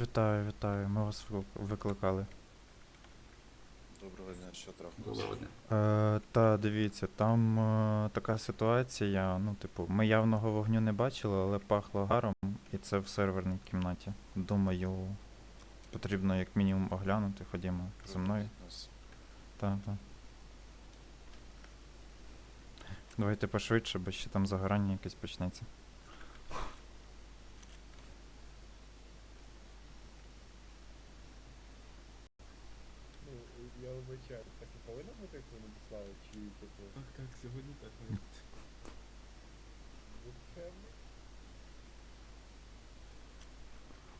Вітаю, вітаю. Ми вас викликали. Доброго дня, що трапилося? Доброго дня. Е, та дивіться, там е, така ситуація. Ну, типу, ми явного вогню не бачили, але пахло гаром, і це в серверній кімнаті. Думаю, потрібно як мінімум оглянути. Ходімо зі мною. Так, так. Давайте пошвидше, бо ще там загорання якесь почнеться. Ну, вибачаю, так і повинно бути, як ви надіслали, чи типу. Так, так, сьогодні так. ну, Ви певні?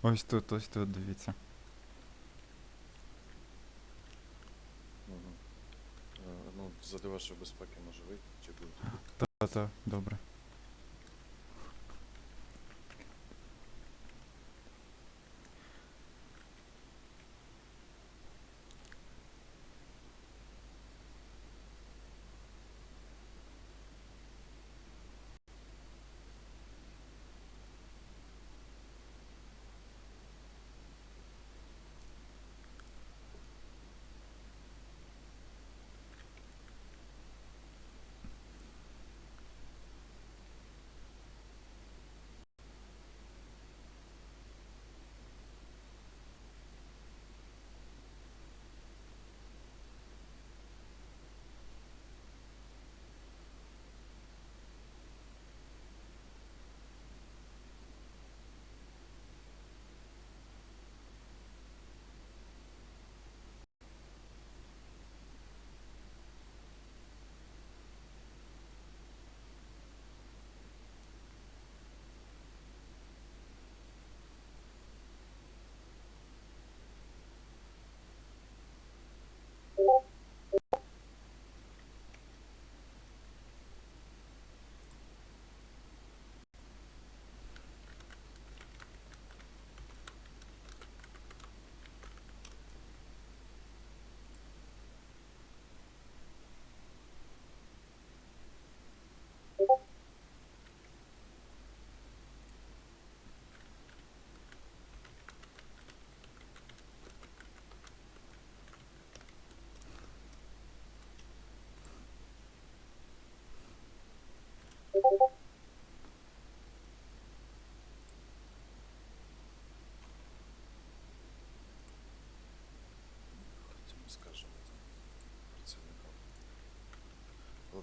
Ось тут, ось тут, дивіться. Мгм. Е, Ну, задля вашої безпеки може вийти, чи будете? Та-та, добре.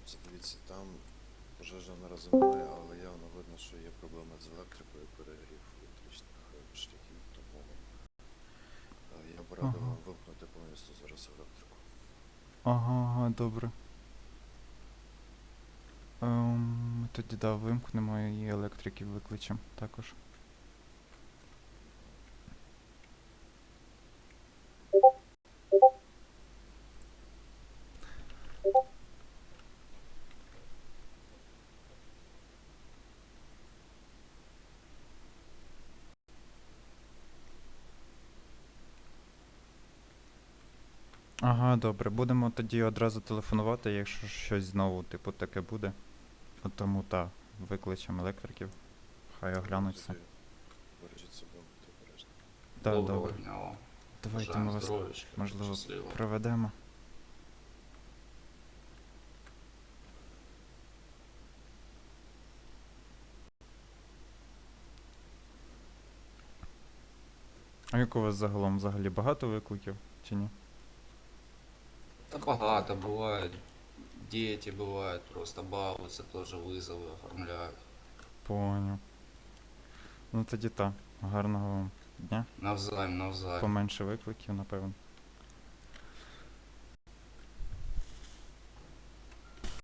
Хлопці, дивіться, там пожежа наразі немає, але явно видно, що є проблеми з електрикою, перегрів електричних е, шляхів, тому е, я б радив Ага. вам вимкнути повністю зараз електрику. Ага, ага, добре. Ем, тоді да, вимкнемо і електриків викличемо також. Ага, добре. Будемо тоді одразу телефонувати, якщо щось знову, типу, таке буде. От Тому та, викличемо електриків. Хай оглянуть все. Тоді Бережіть себе, будьте обережні. Так, Доброго добре. дня вам. Давайте Бажаємо ми вас, здоров'ячка, можливо, щасливо. проведемо. А як у вас загалом взагалі багато викликів чи ні? Та багато буває. Дети бывают, просто балуются, тоже вызовы оформляют. Поняв. Ну тоді та. Гарного вам дня. Навзаим, навзаим. Поменше викликів, напевно.